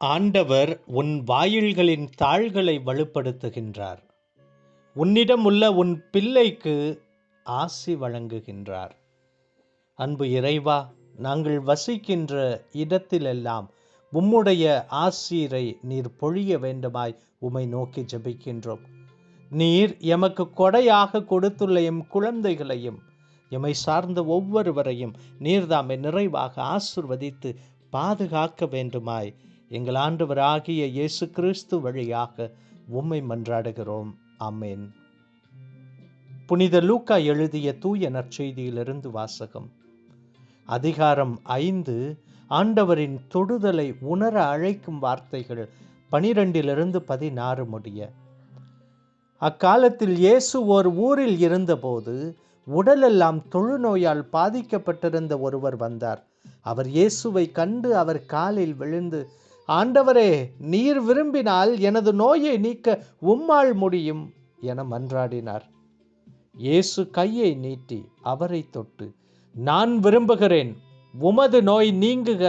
ஆண்டவர் உன் வாயில்களின் தாள்களை வலுப்படுத்துகின்றார். உன்னிடம் உள்ள உன் பிள்ளைக்கு ஆசி வழங்குகின்றார். அன்பு இறைவா நாங்கள் வசிக்கின்ற இடத்திலெல்லாம் உம்முடைய ஆசீரை நீர் பொழிய வேண்டுமாய் உமை நோக்கி ஜெபிக்கின்றோம். நீர் எமக்கு கொடையாக கொடுத்துள்ள எம் குழந்தைகளையும் எமை சார்ந்த ஒவ்வொருவரையும் நீர்தாமை நிறைவாக ஆசிர்வதித்து பாதுகாக்க வேண்டுமாய் எங்கள் ஆண்டவராகிய இயேசு கிறிஸ்து வழியாக உம்மை மன்றாடுகிறோம். அம்மேன் புனித லூக்கா எழுதிய தூய நற்செய்தியிலிருந்து வாசகம். அதிகாரம் ஐந்து ஆண்டவரின் தொடுதலை உணர அழைக்கும் வார்த்தைகள் பனிரெண்டிலிருந்து பதினாறு முடிய. அக்காலத்தில் இயேசு ஓர் ஊரில் இருந்தபோது உடலெல்லாம் தொழுநோயால் பாதிக்கப்பட்டிருந்த ஒருவர் வந்தார். அவர் இயேசுவை கண்டு அவர் காலில் விழுந்து ஆண்டவரே நீர் விரும்பினால் எனது நோயை நீக்க உம்மால் முடியும் என மன்றாடினார். இயேசு கையை நீட்டி அவரை தொட்டு நான் விரும்புகிறேன் உமது நோய் நீங்குக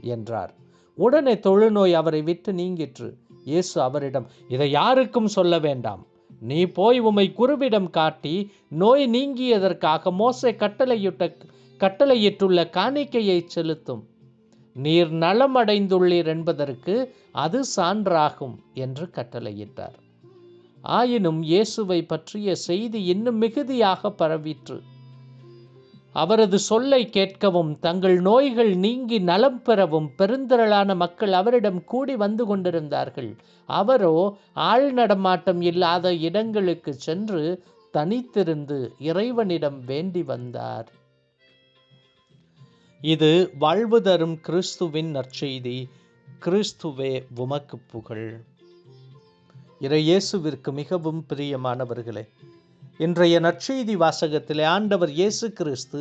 என்றார். உடனே தொழுநோய் அவரை விட்டு நீங்கிற்று. இயேசு அவரிடம் இதை யாருக்கும் சொல்ல வேண்டாம். நீ போய் உமை குருவிடம் காட்டி நோய் நீங்கியதற்காக மோசை கட்டளையிட்ட கட்டளையிட்டுள்ள காணிக்கையை செலுத்தும். நீர் நலமடைந்துள்ளீர் என்பதற்கு அது சான்றாகும் என்று கட்டளையிட்டார். ஆயினும் இயேசுவை பற்றிய செய்தி இன்னும் மிகுதியாக பரவிற்று. அவரது சொல்லை கேட்கவும் தங்கள் நோய்கள் நீங்கி நலம் பெறவும் பெருந்திரளான மக்கள் அவரிடம் கூடி வந்து கொண்டிருந்தார்கள். அவரோ ஆள் நடமாட்டம் இல்லாத இடங்களுக்கு சென்று தனித்திருந்து இறைவனிடம் வேண்டி வந்தார். இது வாழ்வு தரும் கிறிஸ்துவின் நற்செய்தி கிறிஸ்துவே உமக்கு புகழ். இறையேசுவிற்கு மிகவும் பிரியமானவர்களே இன்றைய நற்செய்தி வாசகத்திலே ஆண்டவர் இயேசு கிறிஸ்து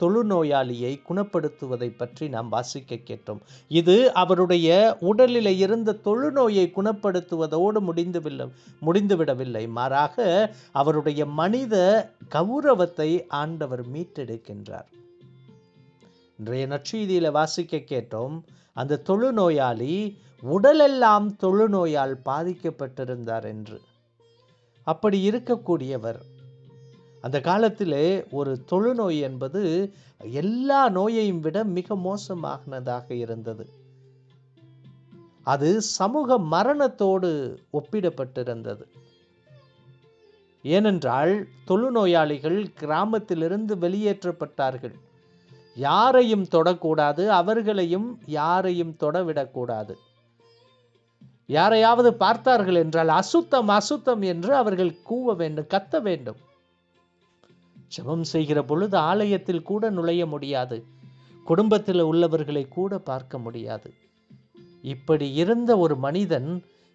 தொழுநோயாளியை குணப்படுத்துவதை பற்றி நாம் வாசிக்க கேட்டோம். இது அவருடைய உடலில் இருந்த தொழுநோயை குணப்படுத்துவதோடு முடிந்துவில்லை முடிந்துவிடவில்லை. மாறாக அவருடைய மனித கௌரவத்தை ஆண்டவர் மீட்டெடுக்கின்றார். இன்றைய நற்செய்தியில வாசிக்க கேட்டோம். அந்த தொழுநோயாளி உடலெல்லாம் தொழுநோயால் பாதிக்கப்பட்டிருந்தார் என்று. அப்படி இருக்கக்கூடியவர். அந்த காலத்திலே ஒரு தொழுநோய் என்பது எல்லா நோயையும் விட மிக மோசமானதாக இருந்தது. அது சமூக மரணத்தோடு ஒப்பிடப்பட்டிருந்தது. ஏனென்றால் தொழுநோயாளிகள் கிராமத்திலிருந்து வெளியேற்றப்பட்டார்கள். யாரையும் தொடக்கூடாது அவர்களையும் யாரையும் தொடவிடக்கூடாது. யாரையாவது பார்த்தார்கள் என்றால் அசுத்தம் அசுத்தம் என்று அவர்கள் கூவ வேண்டும் கத்த வேண்டும். ஜபம் செய்கிற பொழுது ஆலயத்தில் கூட நுழைய முடியாது. குடும்பத்தில் உள்ளவர்களை கூட பார்க்க முடியாது. இப்படி இருந்த ஒரு மனிதன்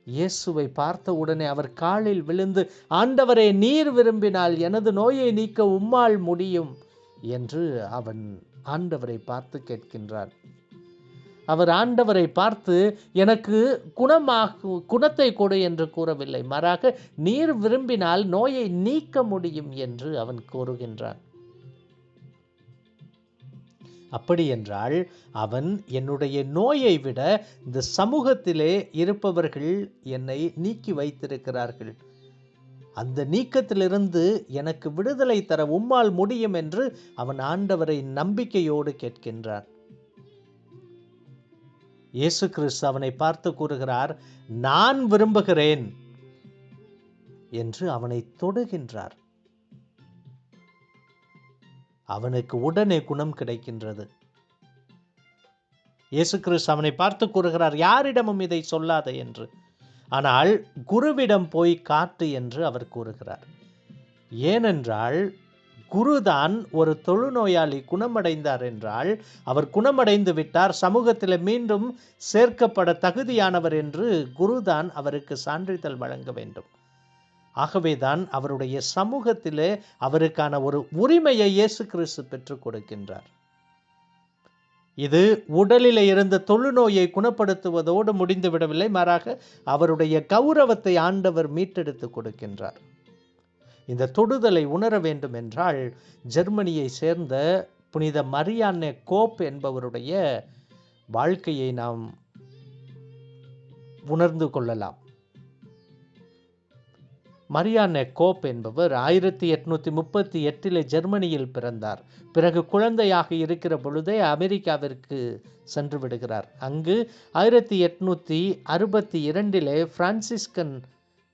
இயேசுவை பார்த்த உடனே அவர் காலில் விழுந்து ஆண்டவரே நீர் விரும்பினால் எனது நோயை நீக்க உம்மால் முடியும் என்று அவன் ஆண்டவரை பார்த்து கேட்கின்றார். அவர் ஆண்டவரை பார்த்து எனக்கு குணமாக குணத்தை கொடு என்று கூறவில்லை. மாறாக நீர் விரும்பினால் நோயை நீக்க முடியும் என்று அவன் கூறுகின்றான். அப்படி என்றால் அவன் என்னுடைய நோயை விட இந்த சமூகத்திலே இருப்பவர்கள் என்னை நீக்கி வைத்திருக்கிறார்கள். அந்த நீக்கத்திலிருந்து எனக்கு விடுதலை தர உம்மால் முடியும் என்று அவன் ஆண்டவரை நம்பிக்கையோடு கேட்கின்றான் இயேசு கிறிஸ்து அவனை பார்த்து கூறுகிறார் நான் விரும்புகிறேன் என்று அவனை தொடுகின்றார். அவனுக்கு உடனே குணம் கிடைக்கின்றது. இயேசு கிறிஸ்து அவனை பார்த்து கூறுகிறார் யாரிடமும் இதை சொல்லாத என்று. ஆனால் குருவிடம் போய் காட்டு என்று அவர் கூறுகிறார். ஏனென்றால் குருதான் ஒரு தொழுநோயாளி குணமடைந்தார் என்றால் அவர் குணமடைந்து விட்டார் சமூகத்தில் மீண்டும் சேர்க்கப்பட தகுதியானவர் என்று குருதான் அவருக்கு சான்றிதழ் வழங்க வேண்டும். ஆகவேதான் அவருடைய சமூகத்திலே அவருக்கான ஒரு உரிமையை இயேசு கிறிஸ்து பெற்றுக் கொடுக்கின்றார். இது உடலில் இருந்த தொழுநோயை குணப்படுத்துவதோடு முடிந்துவிடவில்லை மாறாக அவருடைய கௌரவத்தை ஆண்டவர் மீட்டெடுத்து கொடுக்கின்றார். இந்த தொடுதலை உணர வேண்டும் என்றால் ஜெர்மனியை சேர்ந்த புனித மரியான்னே கோப் என்பவருடைய வாழ்க்கையை நாம் உணர்ந்து கொள்ளலாம். மரியானே கோப் என்பவர் ஆயிரத்தி எட்நூத்தி முப்பத்தி எட்டிலே ஜெர்மனியில் பிறந்தார். பிறகு குழந்தையாக இருக்கிற பொழுதே அமெரிக்காவிற்கு சென்று விடுகிறார். அங்கு ஆயிரத்தி எட்நூத்தி அறுபத்தி இரண்டிலே பிரான்சிஸ்கன்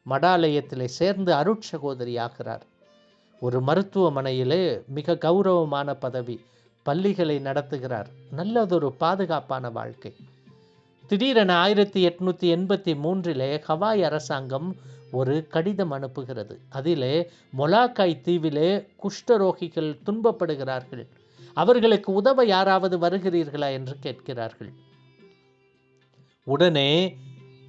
மடாலயத்திலே சேர்ந்து அருட்சகோதரி ஆகிறார் ஒரு மருத்துவமனையிலே மிக கௌரவமான பதவி பள்ளிகளை நடத்துகிறார். நல்லதொரு பாதுகாப்பான வாழ்க்கை. திடீரென ஆயிரத்தி எட்நூத்தி எண்பத்தி மூன்றிலே ஹவாய் அரசாங்கம் ஒரு கடிதம் அனுப்புகிறது. அதிலே மொலாக்காய் தீவிலே குஷ்டரோகிகள் துன்பப்படுகிறார்கள். அவர்களுக்கு உதவ யாராவது வருகிறீர்களா என்று கேட்கிறார்கள். உடனே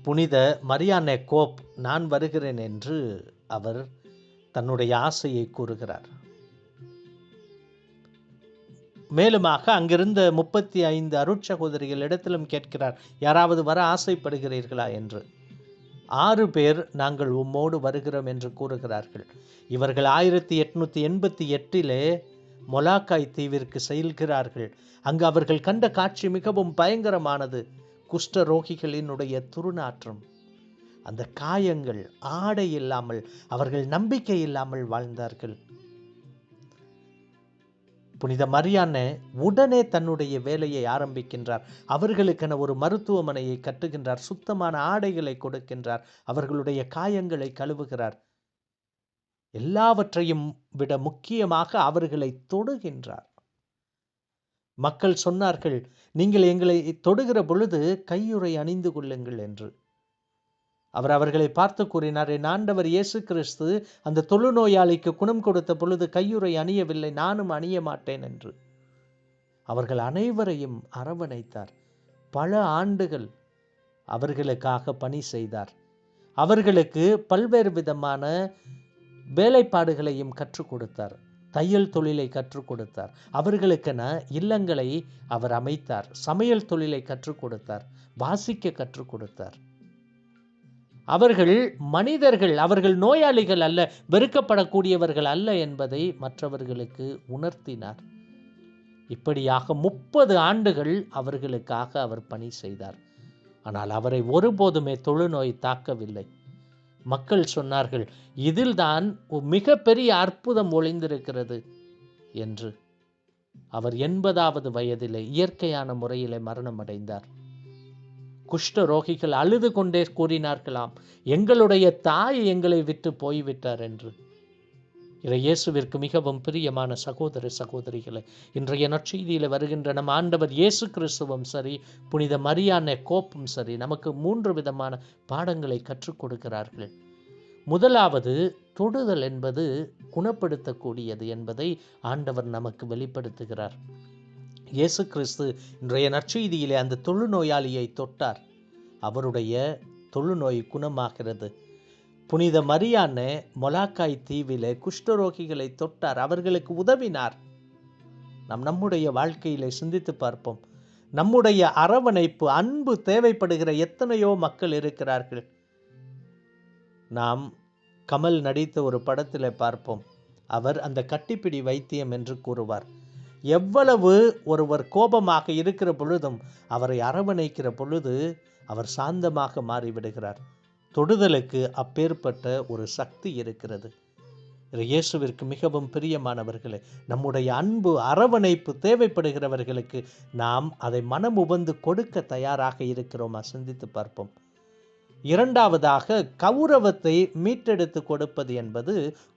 புனித மரியானே கோப் நான் வருகிறேன் என்று அவர் தன்னுடைய ஆசையை கூறுகிறார். மேலுமாக அங்கிருந்த முப்பத்தி ஐந்து அருட்சகோதரிகள் இடத்திலும் கேட்கிறார் யாராவது வர ஆசைப்படுகிறீர்களா என்று. ஆறு பேர் நாங்கள் உம்மோடு வருகிறோம் என்று கூறுகிறார்கள். இவர்கள் ஆயிரத்தி எட்நூற்றி எண்பத்தி எட்டிலே மொலாக்காய் தீவிற்கு செல்கிறார்கள். அங்கு அவர்கள் கண்ட காட்சி மிகவும் பயங்கரமானது. குஷ்ட ரோகிகளினுடைய துருநாற்றம். அந்த காயங்கள் ஆடை இல்லாமல் அவர்கள் நம்பிக்கை இல்லாமல் வாழ்ந்தார்கள். புனித மரியானே உடனே தன்னுடைய வேலையை ஆரம்பிக்கின்றார். அவர்களுக்கென ஒரு மருத்துவமனையை கட்டுகின்றார். சுத்தமான ஆடைகளை கொடுக்கின்றார். அவர்களுடைய காயங்களை கழுவுகிறார். எல்லாவற்றையும் விட முக்கியமாக அவர்களை தொடுகின்றார். மக்கள் சொன்னார்கள் நீங்கள் எங்களை தொடுகிற பொழுது கையுறை அணிந்து கொள்ளுங்கள் என்று. அவர் அவர்களை பார்த்து கூறினார் என் ஆண்டவர் இயேசு கிறிஸ்து அந்த தொழுநோயாளிக்கு குணம் கொடுத்த பொழுது கையுறை அணியவில்லை நானும் அணிய மாட்டேன் என்று. அவர்கள் அனைவரையும் அரவணைத்தார். பல ஆண்டுகள் அவர்களுக்காக பணி செய்தார். அவர்களுக்கு பல்வேறு விதமான வேலைப்பாடுகளையும் கற்றுக் கொடுத்தார். தையல் தொழிலை கற்றுக் கொடுத்தார். அவர்களுக்கென இல்லங்களை அவர் அமைத்தார். சமையல் தொழிலை கற்றுக் கொடுத்தார். வாசிக்க கற்றுக் கொடுத்தார். அவர்கள் மனிதர்கள் அவர்கள் நோயாளிகள் அல்ல வெறுக்கப்படக்கூடியவர்கள் அல்ல என்பதை மற்றவர்களுக்கு உணர்த்தினார். இப்படியாக முப்பது ஆண்டுகள் அவர்களுக்காக அவர் பணி செய்தார். ஆனால் அவரை ஒருபோதுமே தொழுநோய் தாக்கவில்லை. மக்கள் சொன்னார்கள் இதில்தான் மிகப்பெரிய அற்புதம் ஒளிந்திருக்கிறது என்று. அவர் எண்பதாவது வயதிலே இயற்கையான முறையிலே மரணம் அடைந்தார் குஷ்ட ரோகிகள் அழுது கொண்டே கூறினார்களாம் எங்களுடைய தாய் எங்களை விட்டு போய்விட்டார் என்று. இறை இயேசுவிற்கு மிகவும் பிரியமான சகோதர சகோதரிகளை இன்றைய நற்செய்தியில் வருகின்ற நம் ஆண்டவர் இயேசு கிறிஸ்துவும் சரி புனித மரியான கோப்பும் சரி நமக்கு மூன்று விதமான பாடங்களை கற்றுக் கொடுக்கிறார்கள். முதலாவது தொடுதல் என்பது குணப்படுத்தக்கூடியது என்பதை ஆண்டவர் நமக்கு வெளிப்படுத்துகிறார். இயேசு கிறிஸ்து இன்றைய நற்செய்தியிலே அந்த தொழுநோயாளியை தொட்டார். அவருடைய தொழுநோய் குணமாகிறது. புனித மரியானே மொலாக்காய் தீவிலே குஷ்டரோகிகளை தொட்டார். அவர்களுக்கு உதவினார். நாம் நம்முடைய வாழ்க்கையிலே சிந்தித்து பார்ப்போம். நம்முடைய அரவணைப்பு அன்பு தேவைப்படுகிற எத்தனையோ மக்கள் இருக்கிறார்கள். நாம் கமல் நடித்த ஒரு படத்தில் பார்ப்போம். அவர் அந்த கட்டிப்பிடி வைத்தியம் என்று கூறுவார். எவ்வளவு ஒருவர் கோபமாக இருக்கிற பொழுதும் அவரை அரவணைக்கிற பொழுது அவர் சாந்தமாக மாறிவிடுகிறார். தொடுதலுக்கு அப்பேற்பட்ட ஒரு சக்தி இருக்கிறது. இயேசுவிற்கு மிகவும் பிரியமானவர்களே நம்முடைய அன்பு அரவணைப்பு தேவைப்படுகிறவர்களுக்கு நாம் அதை மனம் உபந்து கொடுக்க தயாராக இருக்கிறோமா? சிந்தித்து பார்ப்போம். இரண்டாவதாக கௌரவத்தை மீட்டெடுத்து கொடுப்பது என்பது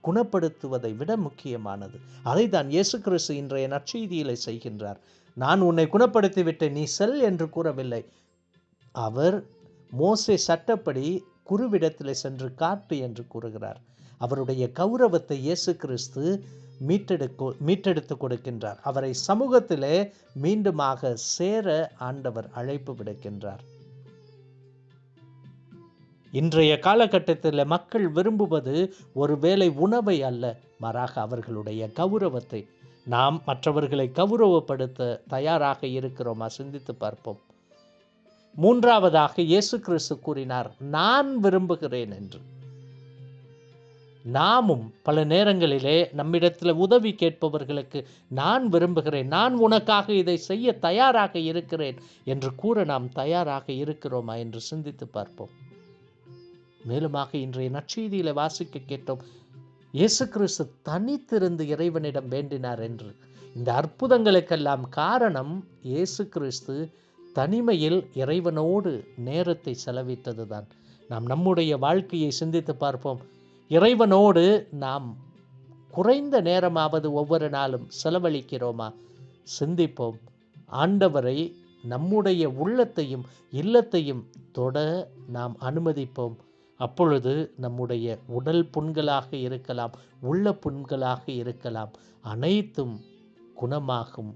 குணப்படுத்துவதை விட முக்கியமானது. அதை தான் இயேசு கிறிஸ்து இன்றைய நற்செய்தியிலே செய்கின்றார். நான் உன்னை குணப்படுத்திவிட்டேன் நீ செல் என்று கூறவில்லை. அவர் மோசே சட்டப்படி குருவிடத்தில் சென்று காட்டு என்று கூறுகிறார். அவருடைய கௌரவத்தை இயேசு கிறிஸ்து மீட்டெடுக்கு மீட்டெடுத்து கொடுக்கின்றார். அவரை சமூகத்திலே மீண்டுமாக சேர ஆண்டவர் அழைப்பு விடுக்கின்றார். இன்றைய காலகட்டத்தில் மக்கள் விரும்புவது ஒருவேளை உணவை அல்ல மாறாக அவர்களுடைய கௌரவத்தை. நாம் மற்றவர்களை கௌரவப்படுத்த தயாராக இருக்கிறோமா? சிந்தித்து பார்ப்போம். மூன்றாவதாக இயேசு கிறிஸ்து கூறினார் நான் விரும்புகிறேன் என்று. நாமும் பல நேரங்களிலே நம்மிடத்தில் உதவி கேட்பவர்களுக்கு நான் விரும்புகிறேன் நான் உனக்காக இதை செய்ய தயாராக இருக்கிறேன் என்று கூற நாம் தயாராக இருக்கிறோமா? என்று சிந்தித்து பார்ப்போம். மேலுமாக இன்றைய நற்செய்தியில வாசிக்க கேட்டோம். இயேசு கிறிஸ்து தனித்திருந்து இறைவனிடம் வேண்டினார் என்று. இந்த அற்புதங்களுக்கெல்லாம் காரணம் இயேசு கிறிஸ்து தனிமையில் இறைவனோடு நேரத்தை செலவிட்டதுதான். நாம் நம்முடைய வாழ்க்கையை சிந்தித்து பார்ப்போம். இறைவனோடு நாம் குறைந்த நேரமாவது ஒவ்வொரு நாளும் செலவழிக்கிறோமா? சிந்திப்போம். ஆண்டவரை நம்முடைய உள்ளத்தையும் இல்லத்தையும் தொட நாம் அனுமதிப்போம். அப்பொழுது நம்முடைய உடல் புண்களாக இருக்கலாம் உள்ள புண்களாக இருக்கலாம் அனைத்தும் குணமாகும்.